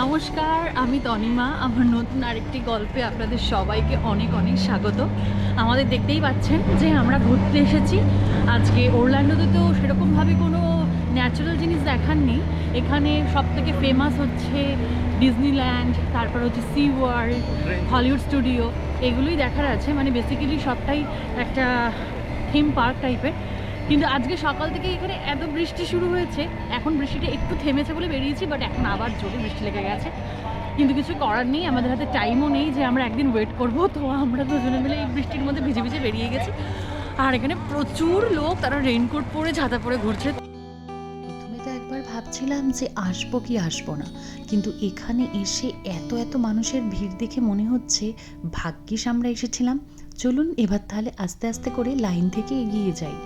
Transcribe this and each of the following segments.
নমস্কার আমি তনিমা। আমার নতুন আরেকটি গল্পে আপনাদের সবাইকে অনেক অনেক স্বাগত। আমাদের দেখতেই পাচ্ছেন যে আমরা ঘুরতে এসেছি। আজকে ওরল্যান্ডোতে তো সেরকমভাবে কোনো ন্যাচারাল জিনিস দেখার নেই। এখানে সব থেকে ফেমাস হচ্ছে ডিজনিল্যান্ড তারপর হচ্ছে সি ওয়ার্ল্ড হলিউড স্টুডিও। এগুলোই দেখার আছে। মানে বেসিক্যালি সবটাই একটা থিম পার্ক টাইপের কিন্তু আজকে সকাল থেকে এখানে এত বৃষ্টি শুরু হয়েছে, এখন বৃষ্টিটা একটু থেমেছে বলে বেরিয়েছি বাট এখন আবার জোরে বৃষ্টি লেগে গেছে। কিন্তু কিছু করার নেই, আমাদের হাতে টাইমও নেই যে আমরা একদিন ওয়েট করব, তো আমরা দুজনে মিলে এই বৃষ্টির মধ্যে ভিজে ভিজে বেরিয়ে গেছি। আর এখানে প্রচুর লোক, তারা রেইনকোট পরে, ছাতা পরে ঘুরছে। ভাবছিলাম যে আসব কি আসব না, কিন্তু এখানে এসে এত এত মানুষের ভিড় দেখে মনে হচ্ছে ভাগ্যিস আমরা এসেছিলাম। চলুন এবার তাহলে আস্তে আস্তে করে লাইন থেকে এগিয়ে যাই।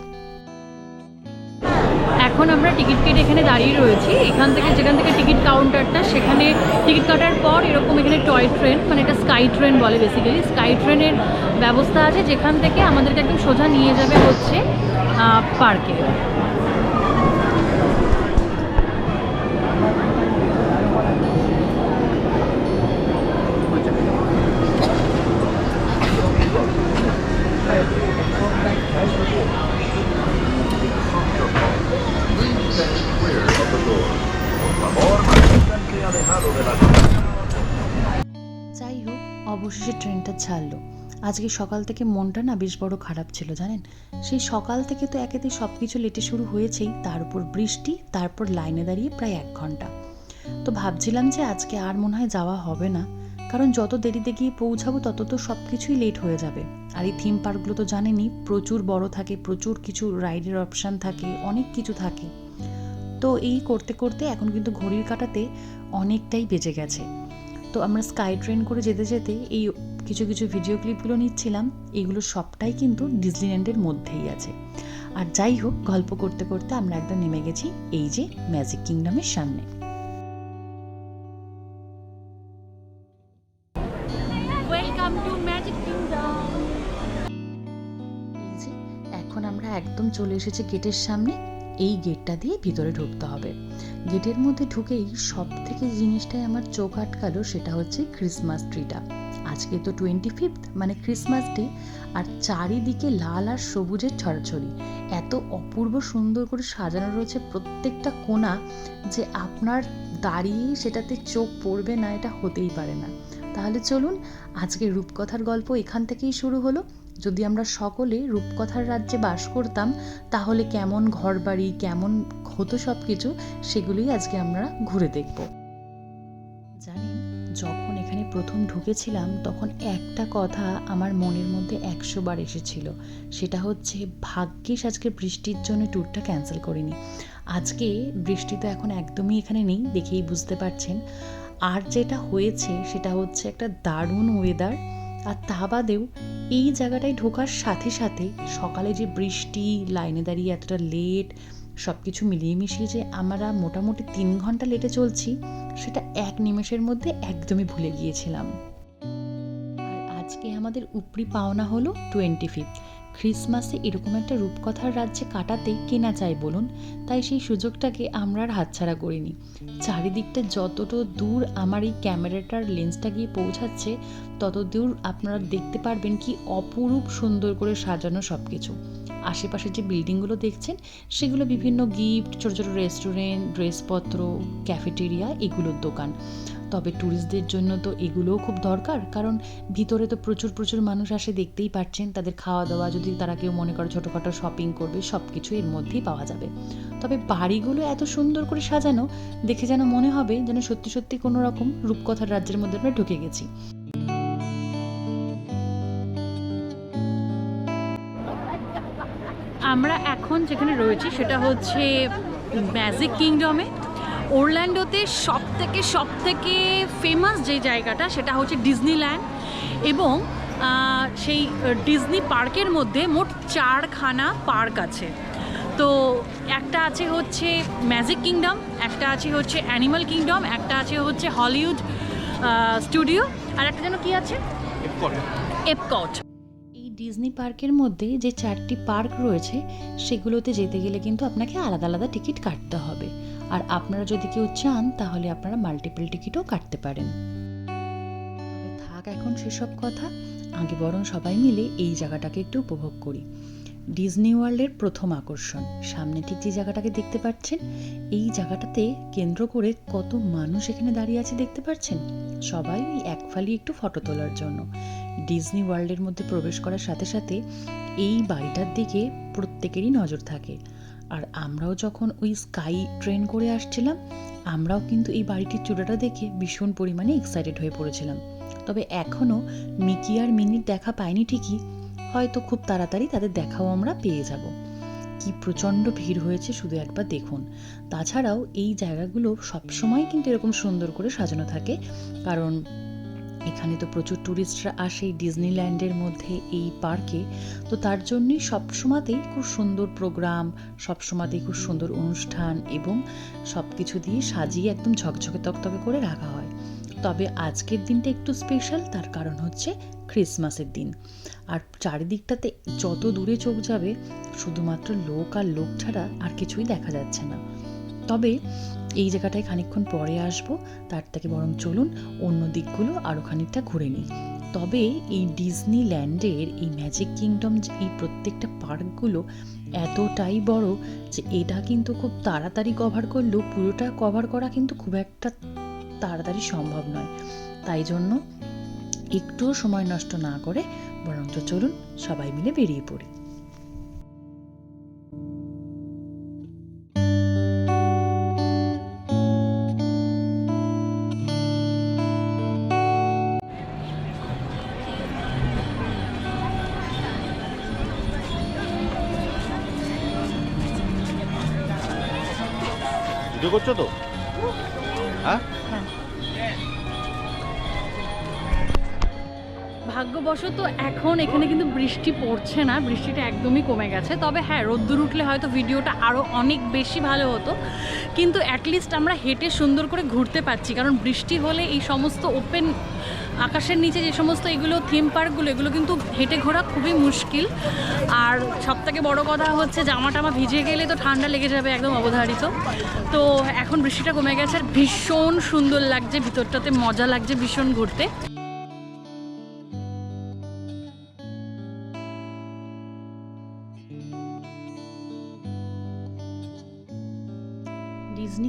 এখন আমরা টিকিট কেটে এখানে দাঁড়িয়ে রয়েছি। এখান থেকে যেখান থেকে টিকিট কাউন্টারটা, সেখানে টিকিট কাটার পর এরকম এখানে টয় ট্রেন মানে এটা স্কাই ট্রেন বলে বেসিক্যালি স্কাই ট্রেনের ব্যবস্থা আছে যেখান থেকে আমাদেরকে একদম সোজা নিয়ে যাবে হচ্ছে পার্কে। অবশেষে ট্রেনটা ছাড়লো। আজকে সকাল থেকে মনটা না বেশ বড় খারাপ ছিল, জানেন? সেই সকাল থেকে তো একেতে সব কিছু লেটে শুরু হয়েছেই, তার উপর বৃষ্টি, তারপর লাইনে দাঁড়িয়ে প্রায় এক ঘণ্টা। তো ভাবছিলাম যে আজকে আর মনে হয় যাওয়া হবে না, কারণ যত দেরিতে গিয়ে পৌঁছাবো তত তো সব কিছুই লেট হয়ে যাবে। আর এই থিম পার্কগুলো তো জানেনই, প্রচুর বড় থাকে, প্রচুর কিছু রাইডের অপশান থাকে, অনেক কিছু থাকে। তো এই করতে করতে এখন কিন্তু ঘড়ির কাটাতে অনেকটাই বেজে গেছে। তো আমরা স্কাই ট্রেন করে যেতে যেতে এই কিছু কিছু ভিডিও ক্লিপগুলো নিচ্ছিলাম। এগুলো সবটাই কিন্তু ডিজনিল্যান্ডের মধ্যেই আছে। আর যাই হোক গল্প করতে করতে আমরা একদম নেমে গেছি এই যে ম্যাজিক কিংডমের সামনে। এখন আমরা একদম চলে এসেছি গেটের সামনে। এই গেটটা দিয়ে ভিতরে ঢুকতে হবে। গেটের মধ্যে ঢুকেই সব থেকে জিনিসটাই আমার চোখ আটকালো সেটা হচ্ছে ক্রিসমাস ট্রিটা আজকে তো টোয়েন্টি ফিফথ মানে ক্রিসমাস ডে আর চারিদিকে লাল আর সবুজের ছড়াছড়ি। এত অপূর্ব সুন্দর করে সাজানো রয়েছে প্রত্যেকটা কোণা যে আপনার দাঁড়িয়ে সেটাতে চোখ পড়বে না, এটা হতেই পারে না। তাহলে চলুন আজকে রূপকথার গল্প এখান থেকেই শুরু হলো। যদি আমরা সকলে রূপকথার রাজ্যে বাস করতাম, তাহলে কেমন ঘরবাড়ি, কেমন হতো সব কিছু সেগুলোই আজকে আমরা ঘুরে দেখব। জানেন, যখন এখানে প্রথম ঢুকেছিলাম, তখন একটা কথা আমার মনের মধ্যে একশো বার এসেছিল। সেটা হচ্ছে, ভাগ্যিস আজকে বৃষ্টির জন্য ট্যুরটা ক্যান্সেল করিনি। আজকে বৃষ্টি তো এখন একদমই এখানে নেই, দেখেই বুঝতে পারছেন। আর যেটা হয়েছে, সেটা হচ্ছে একটা দারুণ ওয়েদার আর তা বাদেও এই জায়গাটায় ঢোকার সাথে সাথে সকালে যে বৃষ্টি, লাইনে দাঁড়িয়ে এতটা লেট সব কিছু মিলিয়ে মিশিয়ে যে আমরা মোটামুটি তিন ঘণ্টা লেটে চলছি, সেটা এক নিমেষের মধ্যে একদমই ভুলে গিয়েছিলাম। আর আজকে আমাদের উপরি পাওনা হলো টোয়েন্টি ফিফথ ক্রিসমাসে এরকম একটা রূপকথার রাজ্যে কাটাতে কেনা চাই বলুন? তাই সেই সুযোগটাকে আমরা আর হাতছাড়া করিনি। চারিদিকটা যতটা দূর আমার এই ক্যামেরাটার লেন্সটা গিয়ে পৌঁছাচ্ছে, তত দূর আপনারা দেখতে পারবেন কি অপরূপ সুন্দর করে সাজানো সব কিছু আশেপাশে যে বিল্ডিংগুলো দেখছেন, সেগুলো বিভিন্ন গিফট, ছোটো ছোটো রেস্টুরেন্ট, ড্রেসপত্র ক্যাফেটেরিয়া এগুলোর দোকান। তবে ট্যুরিস্টদের জন্য তো এগুলোও খুব দরকার, কারণ ভিতরে তো প্রচুর প্রচুর মানুষ আসে, দেখতেই পাচ্ছেন তাদের খাওয়া দাওয়া যদি তারা কেউ মনে করে ছোটোখাটো শপিং করবে সব কিছু এর মধ্যেই পাওয়া যাবে। তবে বাড়িগুলো এত সুন্দর করে সাজানো, দেখে যেন মনে হবে যেন সত্যি সত্যি কোনো রকম রূপকথার রাজ্যের মধ্যে আমরা ঢুকে গেছি। আমরা এখন যেখানে রয়েছি সেটা হচ্ছে ম্যাজিক কিংডমে ওরল্যান্ডোতে সব থেকে সব থেকে ফেমাস যে জায়গাটা সেটা হচ্ছে ডিজনিল্যান্ড। এবং সেই ডিজনি পার্কের মধ্যে মোট চারখানা পার্ক আছে। তো একটা আছে হচ্ছে ম্যাজিক কিংডম একটা আছে হচ্ছে অ্যানিমাল কিংডম একটা আছে হচ্ছে হলিউড স্টুডিও আর একটা যেন কি আছে? এপকট। এই ডিজনি পার্কের মধ্যে যে চারটি পার্ক রয়েছে সেগুলোতে যেতে গেলে কিন্তু আপনাকে আলাদা আলাদা টিকিট কাটতে হবে। আর আপনারা যদি কেউ চান, তাহলে আপনারা মাল্টিপল টিকিটও কাটতে পারেন। থাক এখন সেসব কথা, আগে বরং সবাই মিলে এই জায়গাটাকে একটু উপভোগ করি। ডিজনি ওয়ার্ল্ডের প্রথম আকর্ষণ। সামনে ঠিক যে জায়গাটাকে দেখতে পাচ্ছেন, এই জায়গাটাতে কেন্দ্র করে কত মানুষ এখানে দাঁড়িয়ে আছে দেখতে পাচ্ছেন? সবাই ওই এক ফালি একটু ফটো তোলার জন্য। ডিজনি ওয়ার্ল্ডের মধ্যে প্রবেশ করার সাথে সাথে এই বাড়িটার দিকে প্রত্যেকেরই নজর থাকে। আর আমরাও যখন ওই স্কাই ট্রেন করে আসছিলাম, আমরাও কিন্তু এই বাড়িটির চূড়াটা দেখে ভীষণ পরিমাণে এক্সাইটেড হয়ে পড়েছিলাম। তবে এখনও মিকি আর মিনির দেখা পাইনি ঠিকই, হয়তো খুব তাড়াতাড়ি তাদের দেখাও আমরা পেয়ে যাব। কি প্রচণ্ড ভিড় হয়েছে শুধু একবার দেখুন। তাছাড়াও এই জায়গাগুলো সবসময় কিন্তু এরকম সুন্দর করে সাজানো থাকে, কারণ এখানে তো প্রচুর ট্যুরিস্টরা আসে ডিজনিল্যান্ডের মধ্যে এই পার্কে। তো তার জন্যই সবসময়তেই খুব সুন্দর প্রোগ্রাম, সবসময়তেই খুব সুন্দর অনুষ্ঠান এবং সব কিছু দিয়ে সাজিয়ে একদম ঝকঝকে তকতকে করে রাখা হয়। তবে আজকের দিনটা একটু স্পেশাল, তার কারণ হচ্ছে ক্রিসমাসের দিন। আর চারিদিকটাতে যত দূরে চোখ যাবে, শুধুমাত্র লোক আর লোক ছাড়া আর কিছুই দেখা যাচ্ছে না। তবে এই জায়গাটায় খানিকক্ষণ পরে আসব, তার থেকে বরং চলুন অন্য দিকগুলো আরও খানিকটা ঘুরে নিই। তবে এই ডিজনিল্যান্ডের এই ম্যাজিক কিংডম এই প্রত্যেকটা পার্কগুলো এতটাই বড় যে এটা কিন্তু খুব তাড়াতাড়ি কভার করলেও পুরোটা কভার করা কিন্তু খুব একটা তাড়াতাড়ি সম্ভব নয়। তাই জন্য একটুও সময় নষ্ট না করে বরঞ্চ চলুন সবাই মিলে বেরিয়ে পড়ি। ভিডিও করছ তো? হ্যাঁ? ভাগ্যবশত এখন এখানে কিন্তু বৃষ্টি পড়ছে না, বৃষ্টিটা একদমই কমে গেছে। তবে হ্যাঁ রোদ্দুর উঠলে হয়তো ভিডিওটা আরও অনেক বেশি ভালো হতো। কিন্তু অ্যাটলিস্ট আমরা হেঁটে সুন্দর করে ঘুরতে পারছি। কারণ বৃষ্টি হলে এই সমস্ত ওপেন আকাশের নিচে যে সমস্ত এগুলো থিম পার্কগুলো এগুলো কিন্তু হেঁটে ঘোরা খুবই মুশকিল। আর সব থেকে বড়ো কথা হচ্ছে জামা টামা ভিজে গেলে তো ঠান্ডা লেগে যাবে একদম অবধারিত। তো এখন বৃষ্টিটা কমে গেছে আর ভীষণ সুন্দর লাগছে, ভিতরটাতে মজা লাগছে ভীষণ ঘুরতে।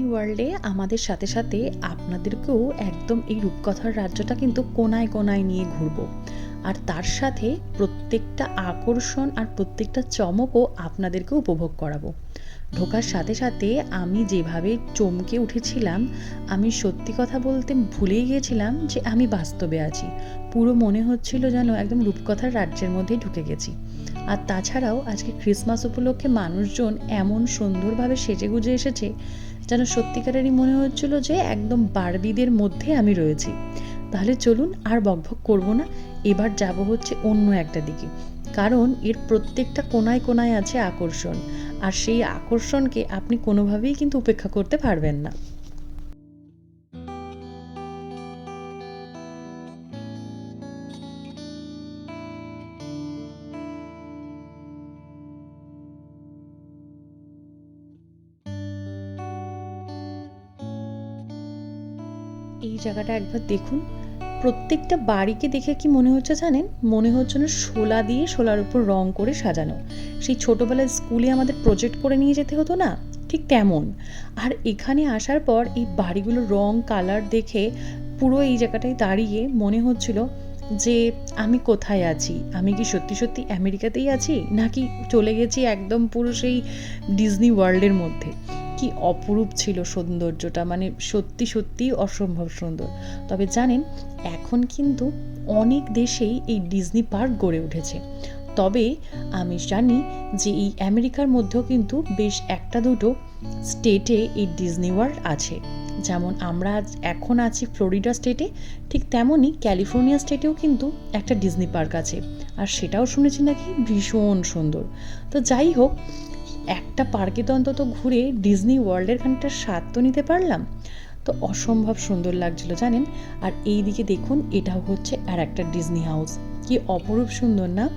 ওয়ার্ল্ডে আমাদের সাথে সাথে আপনাদেরকেও একদম এই রূপকথার রাজ্যটা কিন্তু কোনায় কোনায় নিয়ে ঘুরবো। আর তার সাথে প্রত্যেকটা আকর্ষণ আর প্রত্যেকটা চমকও আপনাদেরকে উপভোগ করাবো। ঢোকার সাথে সাথে আমি যেভাবে চমকে উঠেছিলাম, আমি সত্যি কথা বলতে ভুলেই গিয়েছিলাম যে আমি বাস্তবে আছি। পুরো মনে হচ্ছিল যেন একদম রূপকথার রাজ্যের মধ্যেই ঢুকে গেছি। আর তাছাড়াও আজকে ক্রিসমাস উপলক্ষে মানুষজন এমন সুন্দরভাবে সেজে গুজে এসেছে যেন সত্যিকারেরই মনে হচ্ছিল যে একদম বারবিদের মধ্যে আমি রয়েছি। তাহলে চলুন আর বকভক করব না, এবার যাব হচ্ছে অন্য একটা দিকে। কারণ এর প্রত্যেকটা কোনায় কোনায় আছে আকর্ষণ, আর সেই আকর্ষণকে আপনি কোনোভাবেই কিন্তু উপেক্ষা করতে পারবেন না। এই জায়গাটা একবার দেখুন। প্রত্যেকটা বাড়িকে দেখে কি মনে হচ্ছে জানেন? মনে হচ্ছে না শোলা দিয়ে শোলার উপর রং করে সাজানো। সেই ছোটোবেলায় স্কুলে আমাদের প্রজেক্ট করে নিয়ে যেতে হতো না? ঠিক তেমন। আর এখানে আসার পর এই বাড়িগুলোর রং কালার দেখে পুরো এই জায়গাটায় দাঁড়িয়ে মনে হচ্ছিল যে আমি কোথায় আছি? আমি কি সত্যি সত্যি আমেরিকাতেই আছি? নাকি চলে গেছি একদম পুরো সেই ডিজনি ওয়ার্ল্ডের মধ্যে? কি অপরূপ ছিল সৌন্দর্যটা মানে সত্যি সত্যিই অসম্ভব সুন্দর। তবে জানেন, এখন কিন্তু অনেক দেশেই এই ডিজনি পার্ক গড়ে উঠেছে। তবে আমি জানি যে এই আমেরিকার মধ্যেও কিন্তু বেশ একটা দুটো স্টেটে এই ডিজনি ওয়ার্ল্ড আছে। যেমন আমরা এখন আছি ফ্লোরিডা স্টেটে, ঠিক তেমনই ক্যালিফোর্নিয়া স্টেটেও কিন্তু একটা ডিজনি পার্ক আছে। আর সেটাও শুনেছি নাকি ভীষণ সুন্দর। তো যাই হোক, একটা পার্কে তো অন্তত ঘুরে ডিজনি ওয়ার্ল্ডের খানিকটা স্বাদ তো নিতে পারলাম। তো অসম্ভব সুন্দর লাগছিল, জানেন? আর এই দিকে দেখুন, এটাও হচ্ছে আর একটা ডিজনি হাউস। কি অপরূপ সুন্দর না?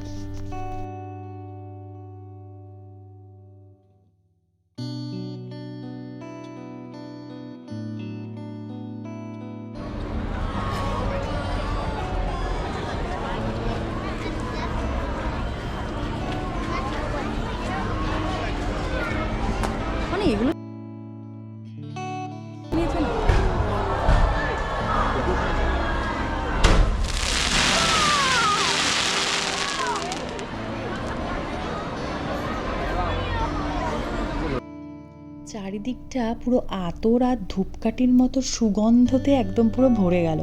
চারিদিকটা পুরো আতর আর ধূপকাঠির মতো সুগন্ধতে একদম পুরো ভরে গেল।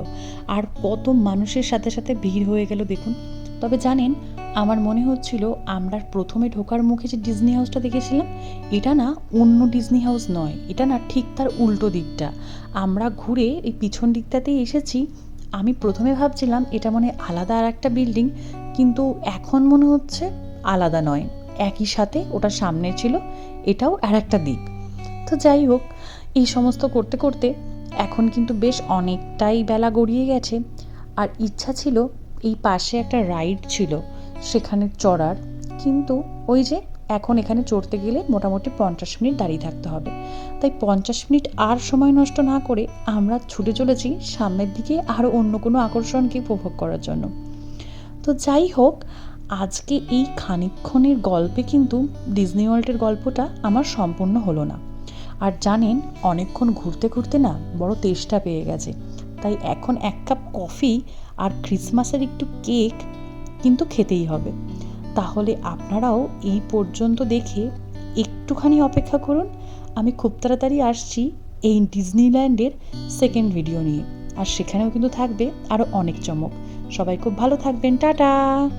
আর কত মানুষের সাথে সাথে ভিড় হয়ে গেল দেখুন। তবে জানেন, আমার মনে হচ্ছিল আমরা প্রথমে ঢোকার মুখে যে ডিজনি হাউসটা দেখেছিলাম, এটা না অন্য ডিজনি হাউস নয়, এটা না ঠিক তার উল্টো দিকটা। আমরা ঘুরে এই পিছন দিকটাতেই এসেছি, আমি প্রথমে ভাবছিলাম এটা মনে আলাদা আর একটা বিল্ডিং, কিন্তু এখন মনে হচ্ছে আলাদা নয়। একই সাথে ওটা সামনে ছিল, এটাও আর একটা দিক। তো যাই হোক, এই সমস্ত করতে করতে এখন কিন্তু বেশ অনেকটাই বেলা গড়িয়ে গেছে। আর ইচ্ছা ছিল, এই পাশে একটা রাইড ছিল সেখানে চড়ার। কিন্তু ওই যে এখন এখানে চড়তে গেলে মোটামুটি পঞ্চাশ মিনিট দাঁড়িয়ে থাকতে হবে। তাই পঞ্চাশ মিনিট আর সময় নষ্ট না করে আমরা ছুটে চলেছি সামনের দিকে আরও অন্য কোনো আকর্ষণকে উপভোগ করার জন্য। তো যাই হোক, আজকে এই খানিকক্ষণের গল্পে কিন্তু ডিজনি ওয়ার্ল্ডের গল্পটা আমার সম্পূর্ণ হলো না। আর জানেন, অনেকক্ষণ ঘুরতে ঘুরতে না বড় তেষ্টা পেয়ে গেছে। তাই এখন এক কাপ কফি আর ক্রিসমাসের একটু কেক কিন্তু খেতেই হবে। তাহলে আপনারাও এই পর্যন্ত দেখে একটুখানি অপেক্ষা করুন। আমি খুব তাড়াতাড়ি আসছি এই ডিজনিল্যান্ডের সেকেন্ড ভিডিও নিয়ে। আর সেখানেও কিন্তু থাকবে আরও অনেক চমক। সবাই খুব ভালো থাকবেন। টাটা!